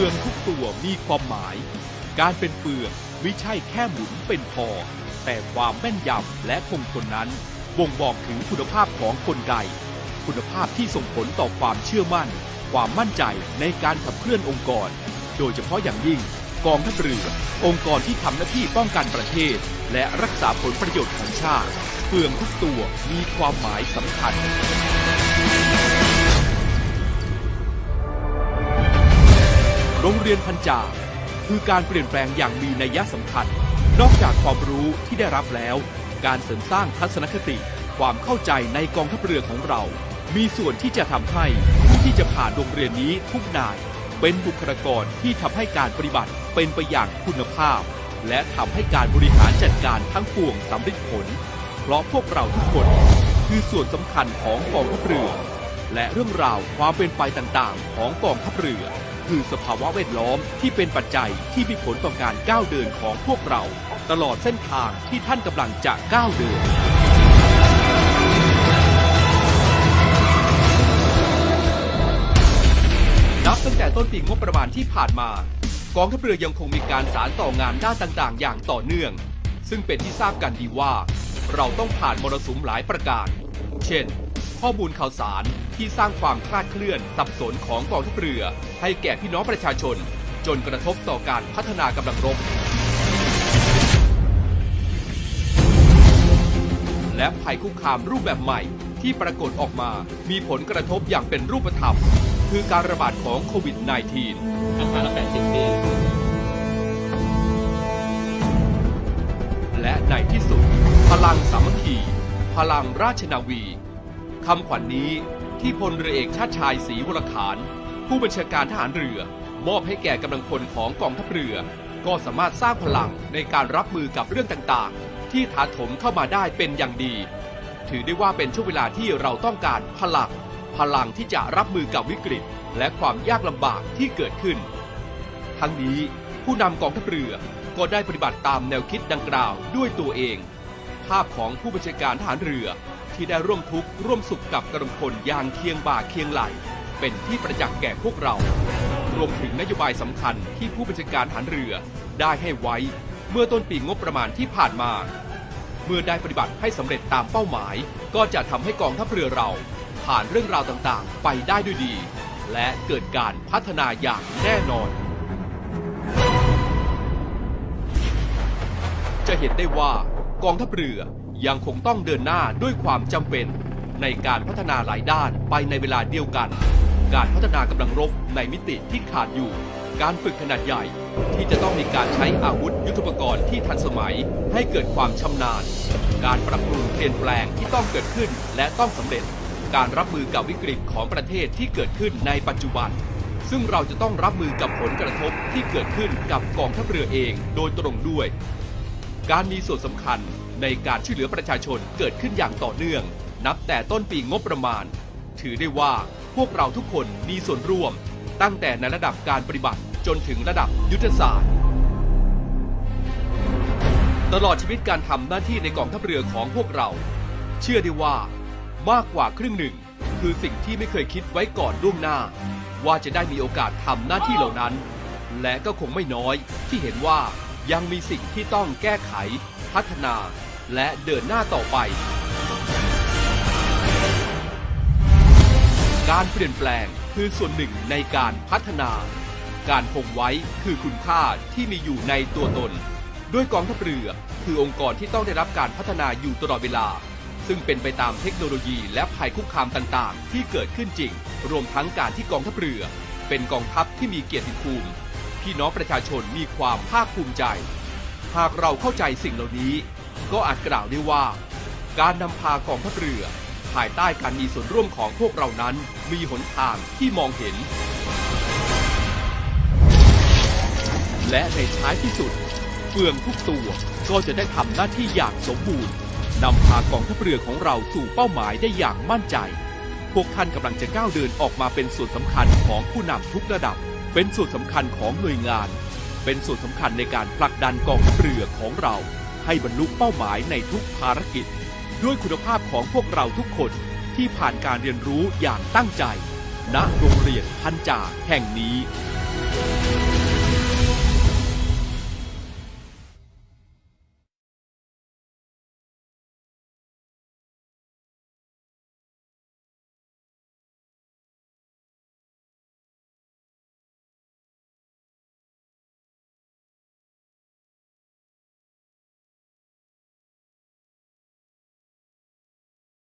ฟืองทุกตัวมีความหมาย การเป็นเฟืองไม่ใช่แค่หมุนเป็นพอ แต่ความแม่นยำและคงทนนั้นบ่งบอกถึงคุณภาพของกลไกคุณภาพที่ส่งผลต่อความเชื่อมั่น ความมั่นใจในการขับเคลื่อนองค์กร โดยเฉพาะอย่างยิ่งกองทัพเรือ องค์กรที่ทำหน้าที่ป้องกันประเทศ และรักษาผลประโยชน์ของชาติ เฟืองทุกตัวมีความหมายสำคัญ รงเรียนพันจาคือการเปลี่ยนแปลงอย่างมีนัยสำคัญ นอกจากความรู้ที่ได้รับแล้ว การเสริมสร้างทัศนคติ ความเข้าใจในกองทัพเรือของเรา มีส่วนที่จะทำให้ผู้ที่จะผ่านโรงเรียนนี้ทุกนาย เป็นบุคลากรที่ทำให้การปฏิบัติเป็นไปอย่างคุณภาพ และทำให้การบริหารจัดการทั้งปวงสำเร็จผล เพราะพวกเราทุกคนคือส่วนสำคัญของกองทัพเรือ และเรื่องราวความเป็นไปต่างๆ ของกองทัพเรือ คือสภาวะแวดล้อมที่เป็นปัจจัยที่มีผลต่อการก้าวเดินของพวกเรา ตลอดเส้นทางที่ท่านกำลังจะก้าวเดิน นับตั้งแต่ต้นปีงบประมาณที่ผ่านมา กองทัพเรือยังคงมีการสารต่องานด้านต่างๆ อย่างต่อเนื่อง ซึ่งเป็นที่ทราบกันดีว่า เราต้องผ่านมรสุมหลายประการ เช่น ข้อมูลข่าวสารที่สร้างความคลาดเคลื่อนสับสนของกองทัพเรือ ให้แก่พี่น้องประชาชน จนกระทบต่อการพัฒนากำลังรบ และภัยคุกคามรูปแบบใหม่ที่ปรากฏออกมามีผลกระทบอย่างเป็นรูปธรรม คือการระบาดของโควิด -19 อาคารละแปดสิบปีและในที่สุด พลังสามัคคี พลังราชนาวี คำขวัญนนี้ที่พลเรือเอกชาติชายศรีวรขาน ผู้บัญชาการทหารเรือ มอบให้แก่กำลังพลของกองทัพเรือ ก็สามารถสร้างพลังในการรับมือกับเรื่องต่างๆ ที่ถาโถมเข้ามาได้เป็นอย่างดี ถือได้ว่าเป็นช่วงเวลาที่เราต้องการพลังพลังที่จะรับมือกับวิกฤต และความยากลำบากที่เกิดขึ้น ทั้งนี้ผู้นำกองทัพเรือก็ได้ปฏิบัติตามแนวคิดดังกล่าวด้วยตัวเอง ภาพของผู้บัญชาการทหารเรือ ที่ได้ร่วมทุกข์ร่วมสุขกับกำลังพลอย่างเคียงบ่าเคียงไหล เป็นที่ประจักษ์แก่พวกเรา รวมถึงนโยบายสำคัญที่ผู้บัญชาการทหารเรือได้ให้ไว้ เมื่อต้นปีงบประมาณที่ผ่านมา เมื่อได้ปฏิบัติให้สำเร็จตามเป้าหมาย ก็จะทำให้กองทัพเรือเรา ผ่านเรื่องราวต่างๆ ไปได้ด้วยดี และเกิดการพัฒนาอย่างแน่นอนจะเห็นได้ว่ากองทัพเรือ ยังคงต้องเดินหน้าด้วยความจำเป็น ในการพัฒนาหลายด้านไปในเวลาเดียวกัน การพัฒนากำลังรบในมิติที่ขาดอยู่ การฝึกขนาดใหญ่ ที่จะต้องมีการใช้อาวุธยุทโธปกรณ์ที่ทันสมัย ให้เกิดความชำนาญ การปรับปรุงเปลี่ยนแปลงที่ต้องเกิดขึ้นและต้องสำเร็จ การรับมือกับวิกฤตของประเทศที่เกิดขึ้นในปัจจุบันซึ่งเราจะต้องรับมือกับผลกระทบที่เกิดขึ้นกับกองทัพเรือเองโดยตรงด้วย การมีส่วนสำคัญ ในการช่วยเหลือประชาชนเกิดขึ้นอย่างต่อเนื่อง นับแต่ต้นปีงบประมาณ ถือได้ว่าพวกเราทุกคนมีส่วนร่วม ตั้งแต่ในระดับการปฏิบัติจนถึงระดับยุทธศาสตร์ ตลอดชีวิตการทำหน้าที่ในกองทัพเรือของพวกเรา เชื่อได้ว่ามากกว่าครึ่งหนึ่ง คือสิ่งที่ไม่เคยคิดไว้ก่อนล่วงหน้า ว่าจะได้มีโอกาสทำหน้าที่เหล่านั้น และก็คงไม่น้อยที่เห็นว่ายังมีสิ่งที่ต้องแก้ไข พัฒนา และเดินหน้าต่อไป การเปลี่ยนแปลงคือส่วนหนึ่งในการพัฒนา การคงไว้คือคุณค่าที่มีอยู่ในตัวตน ด้วยกองทัพเรือคือองค์กรที่ต้องได้รับการพัฒนาอยู่ตลอดเวลา ซึ่งเป็นไปตามเทคโนโลยีและภัยคุกคามต่างๆ ที่เกิดขึ้นจริง รวมทั้งการที่กองทัพเรือ เป็นกองทัพที่มีเกียรติภูมิพี่น้องประชาชนมีความภาคภูมิใจ หากเราเข้าใจสิ่งเหล่านี้ ก็อาจกล่าวได้ว่า การนำพากองทัพเรือ ภายใต้การมีส่วนร่วมของพวกเรานั้น มีหนทางที่มองเห็น และในท้ายที่สุด เฟืองทุกตัวก็จะได้ทำหน้าที่อย่างสมบูรณ์นำพากองทัพเรือของเราสู่เป้าหมายได้อย่างมั่นใจ พวกท่านกำลังจะก้าวเดินออกมาเป็นส่วนสำคัญของผู้นำทุกระดับ เป็นส่วนสำคัญของหน่วยงาน เป็นส่วนสำคัญในการผลักดันกองทัพเรือของเรา ให้บรรลุเป้าหมายในทุกภารกิจ ด้วยคุณภาพของพวกเราทุกคนที่ผ่านการเรียนรู้อย่างตั้งใจ ณโรงเรียนพันจ่าแห่งนี้